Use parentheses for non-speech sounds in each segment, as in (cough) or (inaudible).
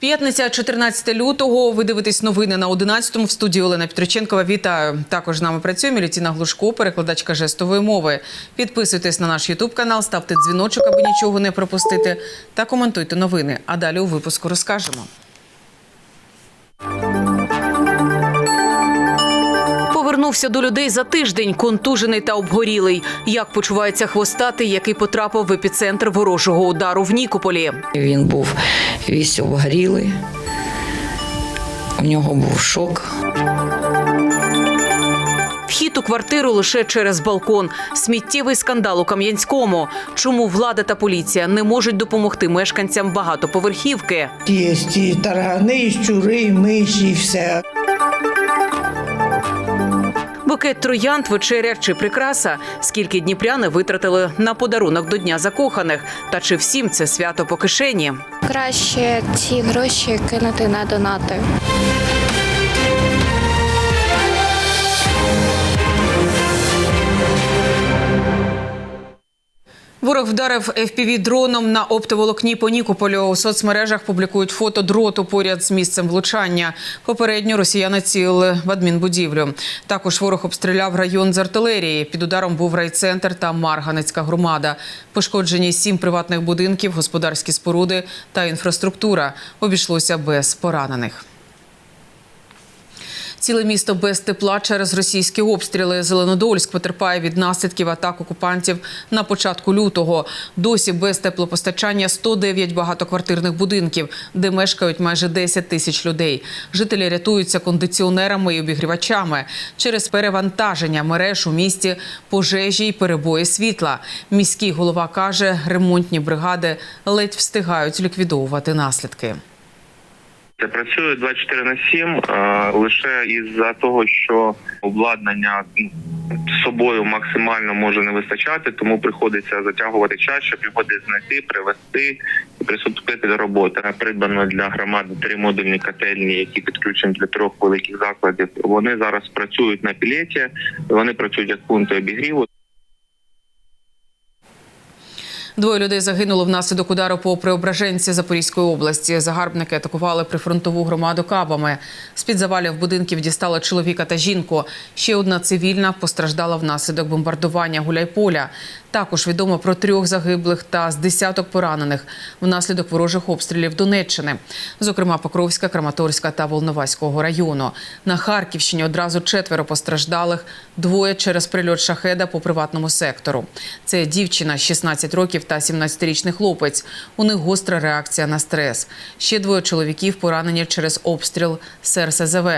П'ятниця, 14 лютого. Ви дивитесь новини на 11-му. В студії Олена Петриченкова. Вітаю. Також з нами працює Мілітіна Глушко, перекладачка жестової мови. Підписуйтесь на наш Ютуб канал, ставте дзвіночок, аби нічого не пропустити. Та коментуйте новини. А далі у випуску розкажемо. Повернувся до людей за тиждень, контужений та обгорілий. Як почувається хвостатий, який потрапив в епіцентр ворожого удару в Нікополі? Він був весь обгорілий, у нього був шок. Вхід у квартиру лише через балкон. Сміттєвий скандал у Кам'янському. Чому влада та поліція не можуть допомогти мешканцям багатоповерхівки? Є і таргани, і щури, і миші, і все. Букет троянд, вечеря чи прикраса. Скільки дніпряни витратили на подарунок до Дня закоханих? Та чи всім це свято по кишені? Краще ці гроші кинути на донати. Ворог вдарив fpv дроном на оптоволокні по Нікополю. У соцмережах публікують фото дроту поряд з місцем влучання. Попередньо росіяни цілили в адмінбудівлю. Також ворог обстріляв район з артилерії. Під ударом був райцентр та Марганецька громада. Пошкоджені сім приватних будинків, господарські споруди та інфраструктура. Обійшлося без поранених. Ціле місто без тепла через російські обстріли. Зеленодольськ потерпає від наслідків атак окупантів на початку лютого. Досі без теплопостачання 109 багатоквартирних будинків, де мешкають майже 10 тисяч людей. Жителі рятуються кондиціонерами і обігрівачами. Через перевантаження мереж у місті пожежі й перебої світла. Міський голова каже, ремонтні бригади ледь встигають ліквідовувати наслідки. Це працює 24 на 7, е, лише із-за того, що обладнання з собою максимально може не вистачати, тому приходиться затягувати час, щоб його десь знайти, привезти і приступити до роботи. Придбано для громади три модульні котельні, які підключені для трьох великих закладів. Вони зараз працюють на пілеті, вони працюють як пункти обігріву. Двоє людей загинуло внаслідок удару по Преображенці Запорізької області. Загарбники атакували прифронтову громаду кабами. З-під завалів будинків дістали чоловіка та жінку. Ще одна цивільна постраждала внаслідок бомбардування Гуляйполя. Також відомо про трьох загиблих та з десяток поранених внаслідок ворожих обстрілів Донеччини, зокрема Покровська, Краматорська та Волноваського району. На Харківщині одразу четверо постраждалих, двоє через прильот шахеда по приватному сектору. Це дівчина 16 років та 17-річний хлопець. У них гостра реакція на стрес. Ще двоє чоловіків поранені через обстріл СРСЗВ.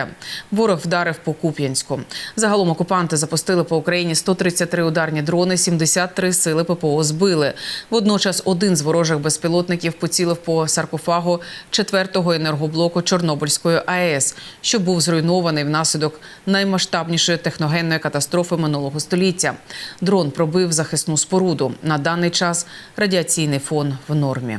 Ворог вдарив по Куп'янську. Загалом окупанти запустили по Україні 133 ударні дрони, 73 сили ППО збили. Водночас один з ворожих безпілотників поцілив по саркофагу 4-го енергоблоку Чорнобильської АЕС, що був зруйнований внаслідок наймасштабнішої техногенної катастрофи минулого століття. Дрон пробив захисну споруду. На даний час радіаційний фон в нормі.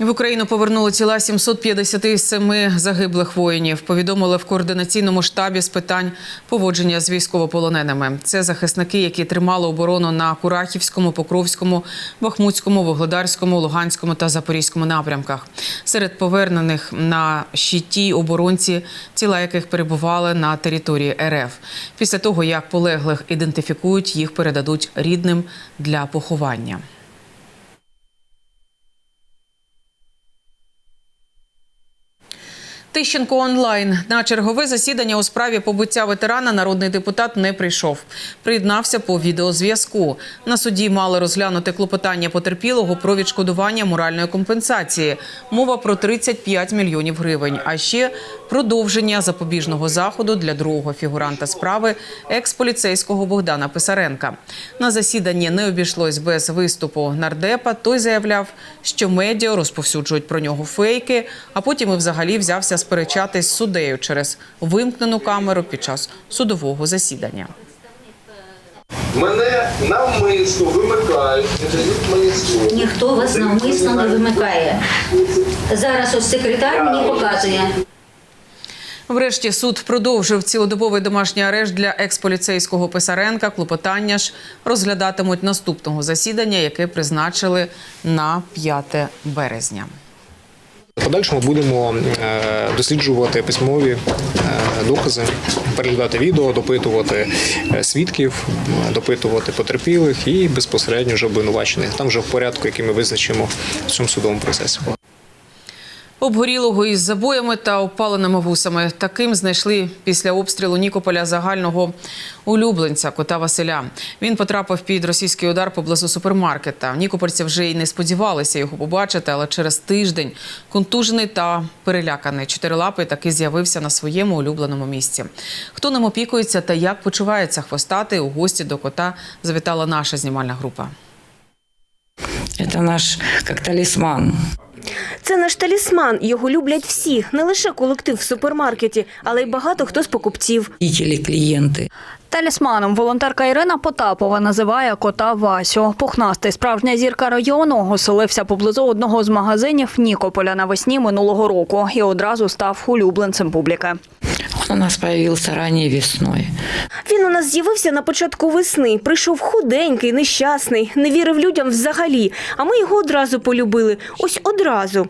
В Україну повернули тіла 757 загиблих воїнів. Повідомили в координаційному штабі з питань поводження з військовополоненими. Це захисники, які тримали оборону на Курахівському, Покровському, Бахмутському, Вогледарському, Луганському та Запорізькому напрямках. Серед повернених на щиті оборонці, тіла яких перебували на території РФ. Після того як полеглих ідентифікують, їх передадуть рідним для поховання. Тищенко онлайн на чергове засідання у справі побуття ветерана народний депутат не прийшов. Приєднався по відеозв'язку. На суді мали розглянути клопотання потерпілого про відшкодування моральної компенсації. Мова про 35 мільйонів гривень. А ще продовження запобіжного заходу для другого фігуранта справи експоліцейського Богдана Писаренка. На засіданні не обійшлось без виступу нардепа. Той заявляв, що медіа розповсюджують про нього фейки, а потім і взагалі взявся сперечатись з суддею через вимкнену камеру під час судового засідання. Мене навмисно вимикають, не дають мені слово. Ніхто вас навмисно не вимикає. Зараз ось секретар мені показує. Врешті суд продовжив цілодобовий домашній арешт для експоліцейського Писаренка. Клопотання ж розглядатимуть наступного засідання, яке призначили на 5 березня. Подальшому будемо е, досліджувати письмові е, докази, переглядати відео, допитувати е, свідків, допитувати потерпілих і безпосередньо вже обвинувачених. Там вже в порядку, який ми визначимо в цьому судовому процесі. Обгорілого із забоями та опаленими вусами. Таким знайшли після обстрілу Нікополя загального улюбленця кота Василя. Він потрапив під російський удар поблизу супермаркета. Нікопольці вже й не сподівалися його побачити, але через тиждень контужений та переляканий чотирилапий таки з'явився на своєму улюбленому місці. Хто ним опікується та як почувається хвостати, у гості до кота завітала наша знімальна група. Это наш как талисман. Це наш талісман. Його люблять всі, не лише колектив в супермаркеті, але й багато хто з покупців. Дітелі, клиенты. Талісманом волонтерка Ірина Потапова називає кота Васю. Пухнастий справжня зірка району оселився поблизу одного з магазинів Нікополя навесні минулого року і одразу став улюбленцем публіки. Он у нас появился ранее весной. Він у нас з'явився на початку весни. Прийшов худенький, нещасний, не вірив людям взагалі. А ми його одразу полюбили. Ось одразу.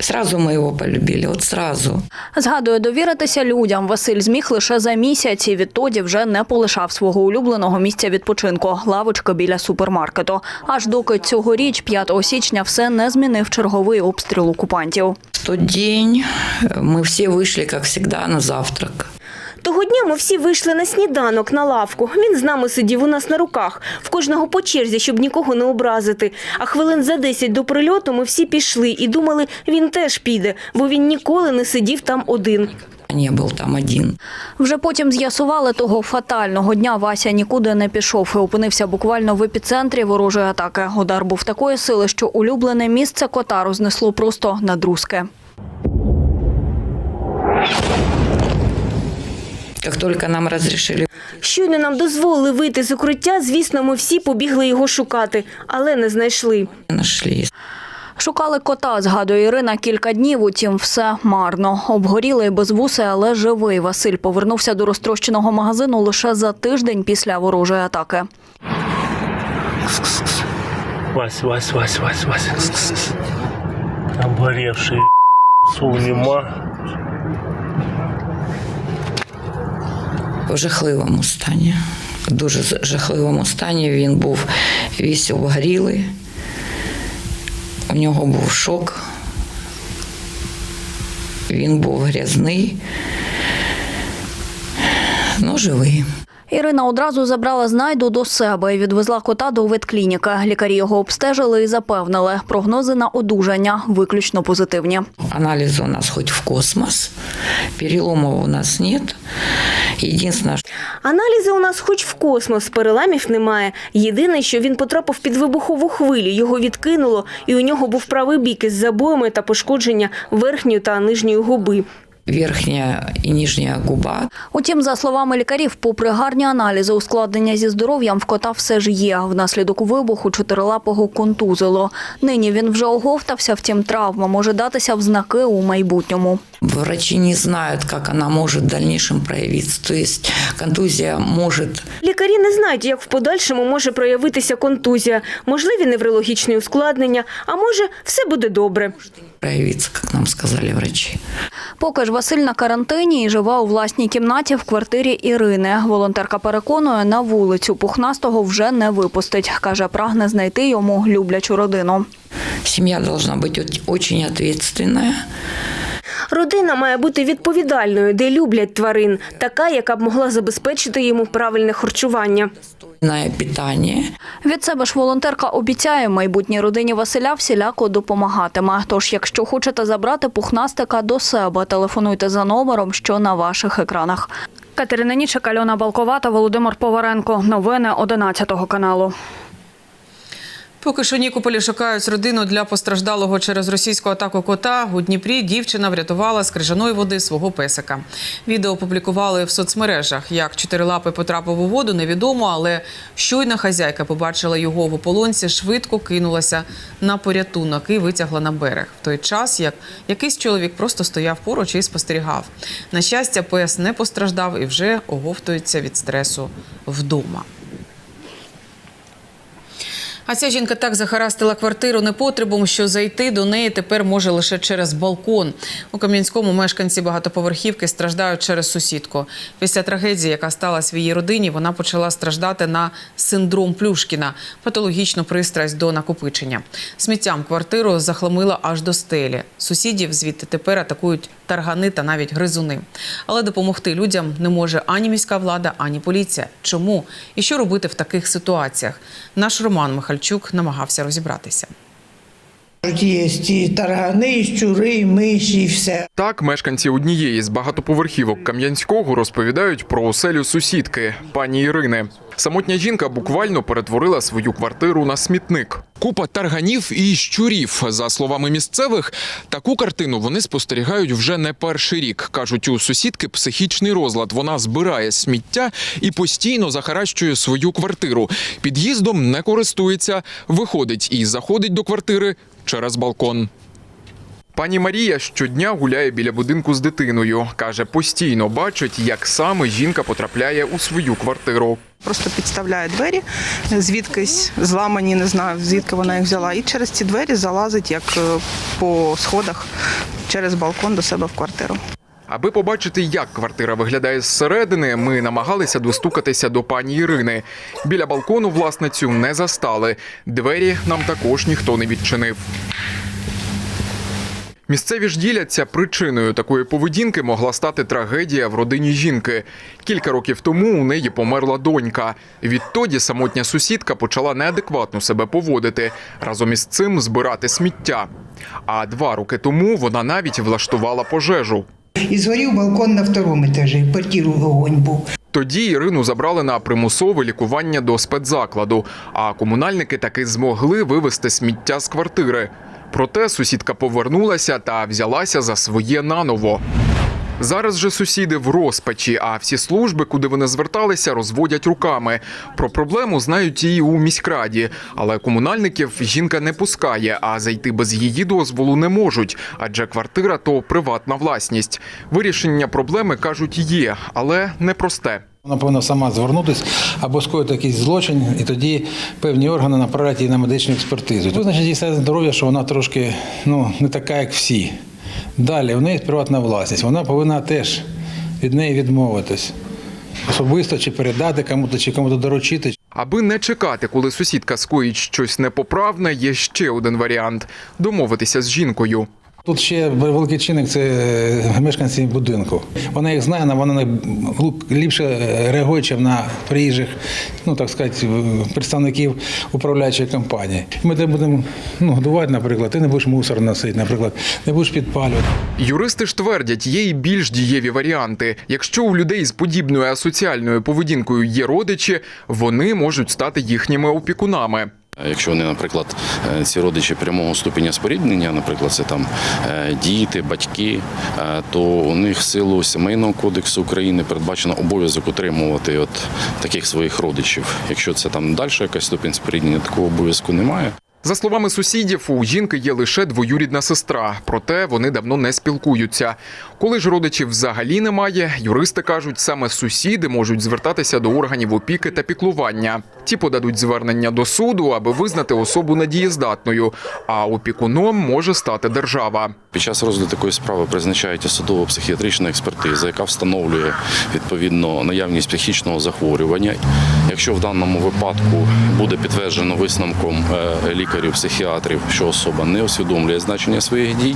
Сразу мы его полюбили, вот сразу. Згадує, довіритися людям Василь зміг лише за місяць і відтоді вже не полишав свого улюбленого місця відпочинку – лавочки біля супермаркету. Аж доки цьогоріч, 5 січня, все не змінив черговий обстріл окупантів. В тот день э, мы все вышли, как всегда, на завтрак. Того дня ми всі вийшли на сніданок на лавку. Він з нами сидів у нас на руках, в кожного по черзі, щоб нікого не образити. А хвилин за 10 до прильоту ми всі пішли і думали, він теж піде, бо він ніколи не сидів там один. Не был там один. Вже потім з'ясували того фатального дня Вася нікуди не пішов і опинився буквально в епіцентрі ворожої атаки. Удар був такої сили, що улюблене місце кота рознесло просто на друзки. Как только нам разрешили Щойно нам дозволили вийти з укриття, звісно, ми всі побігли його шукати, але не знайшли. нашли. Шукали кота, згадує Ірина, кілька днів, утім, все марно. Обгорілий без вуси, але живий. Василь повернувся до розтрощеного магазину лише за тиждень після ворожої атаки. Вась, Вась, Вась, Вась, Вась. Обгоревший сул нема. В жахливому стані. В дуже жахливому стані він був весь обгорілий. У нього був шок. Він був грязний, ну живий. Ірина одразу забрала знайду до себе і відвезла кота до ветклініки. Лікарі його обстежили і запевнили, прогнози на одужання виключно позитивні. Анализы у нас хоть в космос, переломов у нас. Единственное, что Аналізи у нас хоч в космос, переламів немає. Єдине, що він потрапив під вибухову хвилю, його відкинуло, і у нього був правий бік із забоями та пошкодження верхньої та нижньої губи. Верхняя и нижняя губа Утім, за словами лікарів, попри гарні аналізи, ускладнення зі здоров'ям в кота все ж є. Внаслідок вибуху чотирилапого контузило. Нині він вже оговтався, втім травма може датися в знаки у майбутньому. Врачи не знают, как она может в дальнейшем проявиться. То есть контузия может Лікарі не знають, як в подальшому може проявитися контузія, можливі неврологічні ускладнення, а може, все буде добре. Проявиться, как нам сказали врачи. Поки ж Василь на карантині і живе у власній кімнаті в квартирі Ірини. Волонтерка переконує, на вулицю пухнастого вже не випустить. Каже, прагне знайти йому люблячу родину. Сім'я должна бути дуже очень ответственная. Родина має бути відповідальною, де люблять тварин, така, яка б могла забезпечити йому правильне харчування. Від себе ж волонтерка обіцяє майбутній родині Василя всіляко допомагатиме. Тож, якщо хочете забрати пухнастика до себе, телефонуйте за номером, що на ваших екранах. Катерина Нічик, Альона Балкова та Володимир Поваренко. Новини 11 каналу. Поки що Нікополі шукають родину для постраждалого через російську атаку кота. У Дніпрі дівчина врятувала з крижаної води свого песика. Відео опублікували в соцмережах. Як чотирилапий потрапив у воду, невідомо, але щойно хазяйка побачила його в ополонці, швидко кинулася на порятунок і витягла на берег. В той час, як якийсь чоловік просто стояв поруч і спостерігав. На щастя, пес не постраждав і вже оговтується від стресу вдома. А ця жінка так захарастила квартиру непотребом, що зайти до неї тепер може лише через балкон. У Кам'янському мешканці багатоповерхівки страждають через сусідку. Після трагедії, яка сталася в її родині, вона почала страждати на синдром Плюшкіна – патологічну пристрасть до накопичення. Сміттям квартиру захламила аж до стелі. Сусідів звідти тепер атакують таргани та навіть гризуни. Але допомогти людям не може ані міська влада, ані поліція. Чому і що робити в таких ситуаціях? Наш Роман Михальчук намагався розібратися. Є і таргани, і щури, і миші, і все. Так, мешканці однієї з багатоповерхівок Кам'янського розповідають про оселю сусідки пані Ірини. Самотня жінка буквально перетворила свою квартиру на смітник. Купа тарганів і щурів. За словами місцевих, таку картину вони спостерігають вже не перший рік. кажуть, у сусідки психічний розлад. Вона збирає сміття і постійно захаращує свою квартиру. Під'їздом не користується, виходить і заходить до квартири через балкон. Пані Марія щодня гуляє біля будинку з дитиною. Каже, постійно бачить, як саме жінка потрапляє у свою квартиру. Просто підставляє двері, звідкись зламані, не знаю, звідки вона їх взяла. І через ці двері залазить як е, по сходах через балкон до себе в квартиру. Аби побачити, як квартира виглядає зсередини, ми намагалися достукатися до пані Ірини. Біля балкону власницю не застали. Двері нам також ніхто не відчинив. Місцеві ж діляться причиною такої поведінки могла стати трагедія в родині жінки. Кілька років тому у неї померла донька. Відтоді самотня сусідка почала неадекватно себе поводити, разом із цим збирати сміття. А два роки тому вона навіть влаштувала пожежу. І згорів балкон на второму етажі, в квартиру вогонь був. Тоді Ірину забрали на примусове лікування до спецзакладу, а комунальники таки змогли вивезти сміття з квартири. Проте сусідка повернулася та взялася за своє наново. Зараз же сусіди в розпачі, а всі служби, куди вони зверталися, розводять руками. Про проблему знають і у міськраді, але комунальників жінка не пускає, а зайти без її дозволу не можуть, адже квартира то приватна власність. Вирішення проблеми кажуть є, але непросте. Вона повинна сама звернутися або скоїти якийсь злочин, і тоді певні органи направлять її на медичну експертизу. Визначить її стан здоров'я, що вона трошки ну, не така, як всі. Далі, в неї приватна власність. Вона повинна теж від неї відмовитись. Особисто чи передати кому-то, чи кому-то доручити. Аби не чекати, коли сусідка скоїть щось непоправне, є ще один варіант домовитися з жінкою. Тут ще великий чинник це е, мешканці будинку. Вона їх знає, вона на- ліпше реагує, ніж на приїжджих, ну так сказати, представників управляючої компанії. Ми тебе будемо ну, годувати, наприклад, ти не будеш мусор носити, наприклад, не будеш підпалювати. Юристи ж твердять, є і більш дієві варіанти. Якщо у людей з подібною асоціальною поведінкою є родичі, вони можуть стати їхніми опікунами. Якщо вони, наприклад, е, ці родичі прямого ступеня споріднення, наприклад, це там е, діти, батьки, е, то у них силу сімейного кодексу України передбачено обов'язок утримувати от таких своїх родичів. Якщо це там далі якась ступінь споріднення, такого обов'язку немає. За словами сусідів, у жінки є лише двоюрідна сестра, проте вони давно не спілкуються. Коли ж родичів взагалі немає, юристи кажуть, саме сусіди можуть звертатися до органів опіки та піклування. Ті подадуть звернення до суду, аби визнати особу недієздатною, а опікуном може стати держава. Під час розгляду такої справи призначається судово-психіатрична експертиза, яка встановлює відповідно наявність психічного захворювання. Якщо в даному випадку буде підтверджено висновком е, лікарів-психіатрів, що особа не усвідомлює значення своїх дій,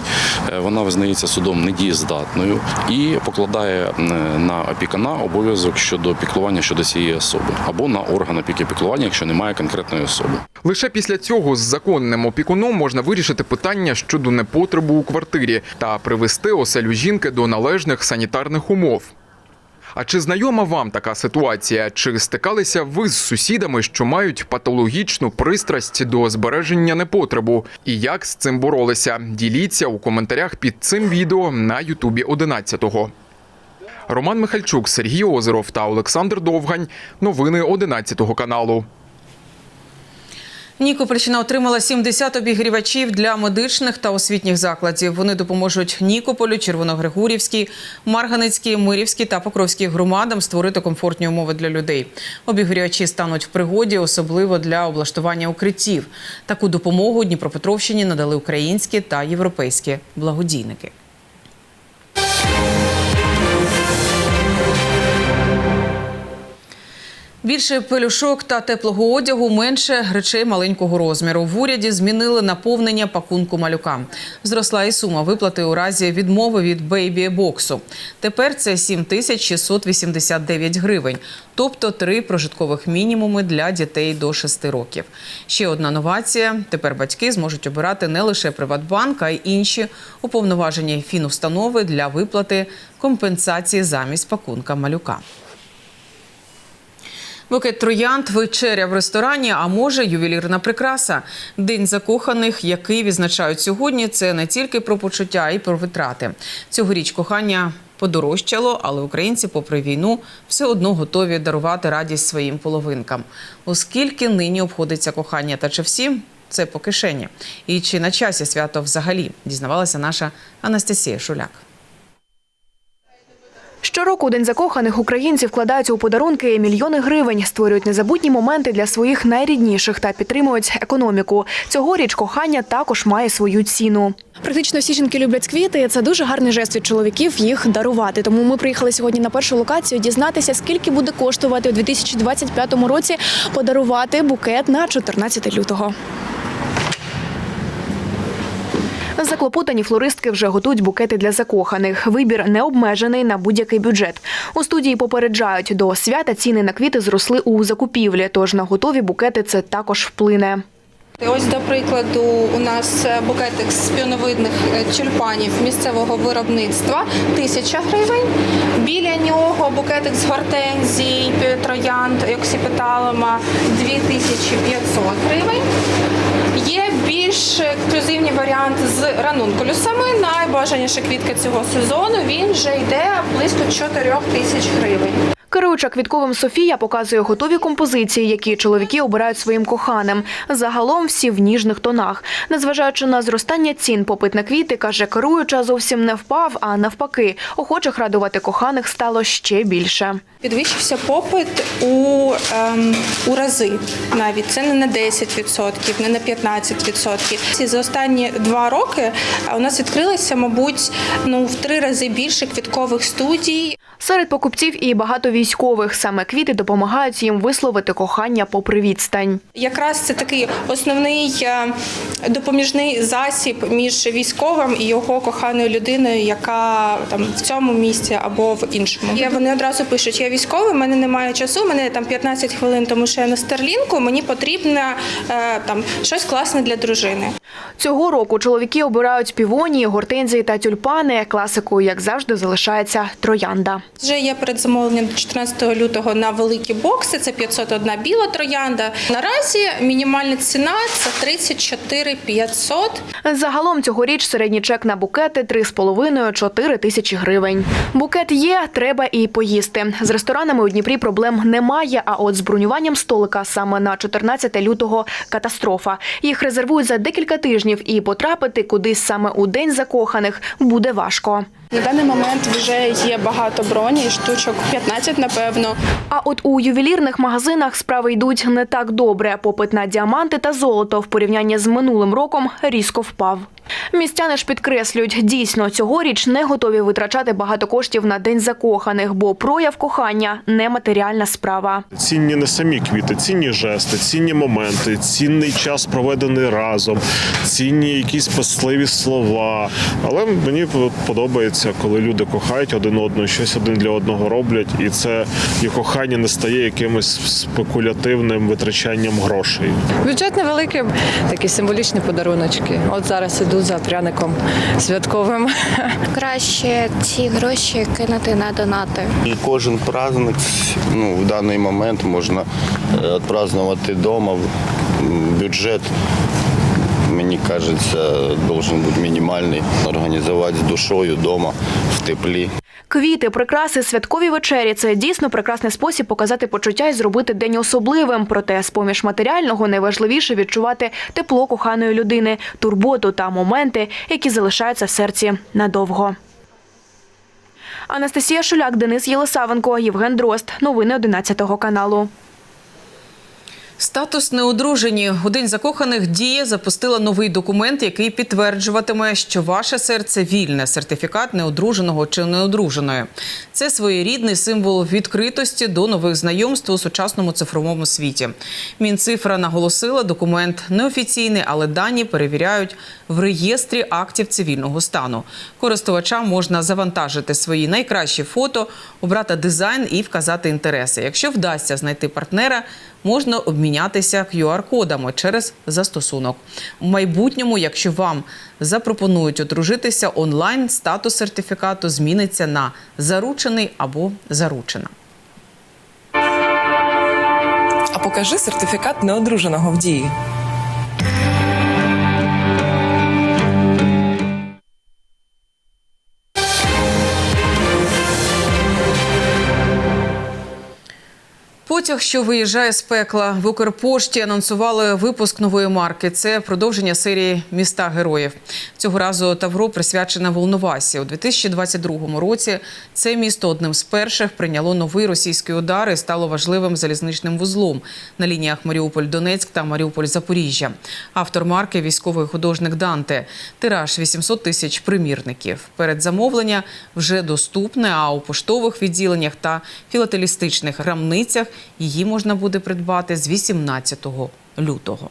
е, вона визнається судом недієздатною і покладає на опікуна обов'язок щодо піклування щодо цієї особи або на орган опіки піклування, якщо немає конкретної особи. Лише після цього з законним опікуном можна вирішити питання щодо непотребу у квартирі та привести оселю жінки до належних санітарних умов. А чи знайома вам така ситуація? Чи стикалися ви з сусідами, що мають патологічну пристрасть до збереження непотребу? І як з цим боролися? Діліться у коментарях під цим відео на Ютубі 11-го. Роман Михальчук, Сергій Озеров та Олександр Довгань. Новини 11 каналу. Нікопольщина отримала 70 обігрівачів для медичних та освітніх закладів. Вони допоможуть Нікополю, Червоногригорівській, Марганицькій, Мирівській та Покровській громадам створити комфортні умови для людей. Обігрівачі стануть в пригоді, особливо для облаштування укриттів. Таку допомогу Дніпропетровщині надали українські та європейські благодійники. Більше пелюшок та теплого одягу, менше речей маленького розміру. В уряді змінили наповнення пакунку малюка. Зросла і сума виплати у разі відмови від бейбі-боксу. Тепер це 7689 гривень, тобто три прожиткових мінімуми для дітей до 6 років. Ще одна новація: тепер батьки зможуть обирати не лише Приватбанк, а й інші уповноважені фінустанови для виплати компенсації замість пакунка малюка. Букет троянд, вечеря в ресторані, а може ювелірна прикраса. День закоханих, який відзначають сьогодні, це не тільки про почуття, а й про витрати. Цьогоріч кохання подорожчало, але українці, попри війну, все одно готові дарувати радість своїм половинкам. Оскільки нині обходиться кохання, та чи всім це по кишені? І чи на часі свято взагалі дізнавалася наша Анастасія Шуляк. Щороку День закоханих українці вкладаються у подарунки мільйони гривень, створюють незабутні моменти для своїх найрідніших та підтримують економіку. Цьогоріч кохання також має свою ціну. Практично всі жінки люблять квіти. Це дуже гарний жест від чоловіків їх дарувати. Тому ми приїхали сьогодні на першу локацію дізнатися, скільки буде коштувати у 2025 році подарувати букет на 14 лютого. Заклопотані флористки вже готують букети для закоханих. Вибір не обмежений на будь-який бюджет. У студії попереджають, до свята ціни на квіти зросли у закупівлі, тож на готові букети це також вплине. Ось, до прикладу, у нас букетик з піоновидних е, тюльпанів місцевого виробництва тисяча гривень. Біля нього букетик з гортензій, троянд, оксіпеталома 2500 гривень. Є більш ексклюзивні варіанти з ранункулюсами. Найбажаніша квітка цього сезону. Він вже йде близько 4 тисяч гривень. Керуюча квітковим Софія показує готові композиції, які чоловіки обирають своїм коханим. Загалом всі в ніжних тонах. Незважаючи на зростання цін, попит на квіти, каже, керуюча зовсім не впав, а навпаки, охочих радувати коханих стало ще більше. Підвищився попит у, ем, у рази навіть це не на 10%, не на 15%. Ці за останні два роки е, у нас відкрилося, мабуть, ну в три рази більше квіткових студій. Серед покупців і багато військових. Саме квіти допомагають їм висловити кохання попри відстань. Якраз це такий основний е, допоміжний засіб між військовим і його коханою людиною, яка там в цьому місці або в іншому. І вони одразу пишуть: я військовий, в мене немає часу, мене там 15 хвилин, тому що я на старлінку. Мені потрібно е, там щось класне для дружини. Цього року чоловіки обирають півонії, гортензії та тюльпани. Класикою, як завжди, залишається троянда. Вже є передзамовлення до 14 лютого на великі бокси. Це 501 біла троянда. Наразі мінімальна ціна це 34 500. Загалом цьогоріч середній чек на букети 3,5-4 тисячі гривень. Букет є, треба і поїсти. З ресторанами у Дніпрі проблем немає, а от з бронюванням столика саме на 14 лютого катастрофа. Їх резервують за декілька тижнів і потрапити кудись саме у день закоханих буде важко. На даний момент вже є багато броні, штучок 15, напевно. А от у ювелірних магазинах справи йдуть не так добре. Попит на діаманти та золото в порівнянні з минулим роком різко впав. Містяни ж підкреслюють, дійсно цьогоріч не готові витрачати багато коштів на день закоханих, бо прояв кохання нематеріальна справа. Цінні не самі квіти, цінні жести, цінні моменти, цінний час проведений разом, цінні якісь пасливі слова. Але мені подобається, коли люди кохають один одного, щось один для одного роблять, і це і кохання не стає якимось спекулятивним витрачанням грошей. Бюджет невеликий, такі символічні подаруночки. От зараз іду за пряником святковим. (laughs) Краще ці гроші кинути на донати. І кожен праздник ну, в даний момент можна е, відпразнувати вдома. Бюджет, мені кажеться, должен бути мінімальний. Організувати з душою вдома в теплі. Квіти, прикраси, святкові вечері це дійсно прекрасний спосіб показати почуття і зробити день особливим. Проте, з поміж матеріального, найважливіше відчувати тепло коханої людини, турботу та моменти, які залишаються в серці надовго. Анастасія Шуляк, Денис Єлисавенко, Євген Дрозд. Новини 11 каналу. Статус неодружені. У день закоханих дія запустила новий документ, який підтверджуватиме, що ваше серце вільне. Сертифікат неодруженого чи неодруженої. Це своєрідний символ відкритості до нових знайомств у сучасному цифровому світі. Мінцифра наголосила, документ неофіційний, але дані перевіряють в реєстрі актів цивільного стану. Користувачам можна завантажити свої найкращі фото, обрати дизайн і вказати інтереси. Якщо вдасться знайти партнера, можна обмінятися QR-кодами через застосунок. У майбутньому, якщо вам запропонують одружитися онлайн, статус сертифікату зміниться на заручений або заручена. А покажи сертифікат неодруженого в дії. Потяг, що виїжджає з пекла в Укрпошті, анонсували випуск нової марки. Це продовження серії Міста героїв. Цього разу Тавро присвячене Волновасі. У 2022 році це місто одним з перших прийняло новий російський удар і стало важливим залізничним вузлом на лініях Маріуполь-Донецьк та Маріуполь-Запоріжжя. Автор марки військовий художник Данте. Тираж 800 тисяч примірників. Передзамовлення вже доступне. А у поштових відділеннях та філателістичних крамницях її можна буде придбати з 18 лютого.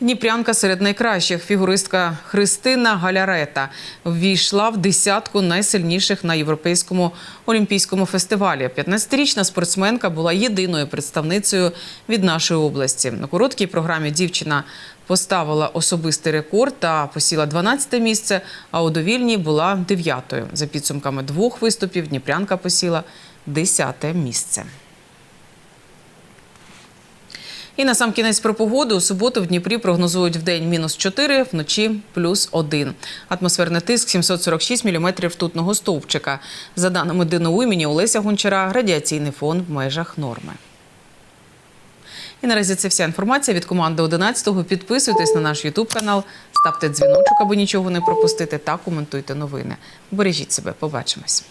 Дніпрянка серед найкращих фігуристка Христина Галярета ввійшла в десятку найсильніших на європейському олімпійському фестивалі. 15-річна спортсменка була єдиною представницею від нашої області. На короткій програмі дівчина поставила особистий рекорд та посіла 12 місце. А у довільній була 9-ю. За підсумками двох виступів Дніпрянка посіла 10 місце. І на сам кінець про погоду. У суботу в Дніпрі прогнозують в день мінус 4, вночі плюс 1. Атмосферний тиск 746 міліметрів ртутного стовпчика. За даними ДНУ імені Олеся Гончара, радіаційний фон в межах норми. І наразі це вся інформація від команди 11-го. Підписуйтесь на наш Ютуб канал, ставте дзвіночок, аби нічого не пропустити, та коментуйте новини. Бережіть себе, побачимось.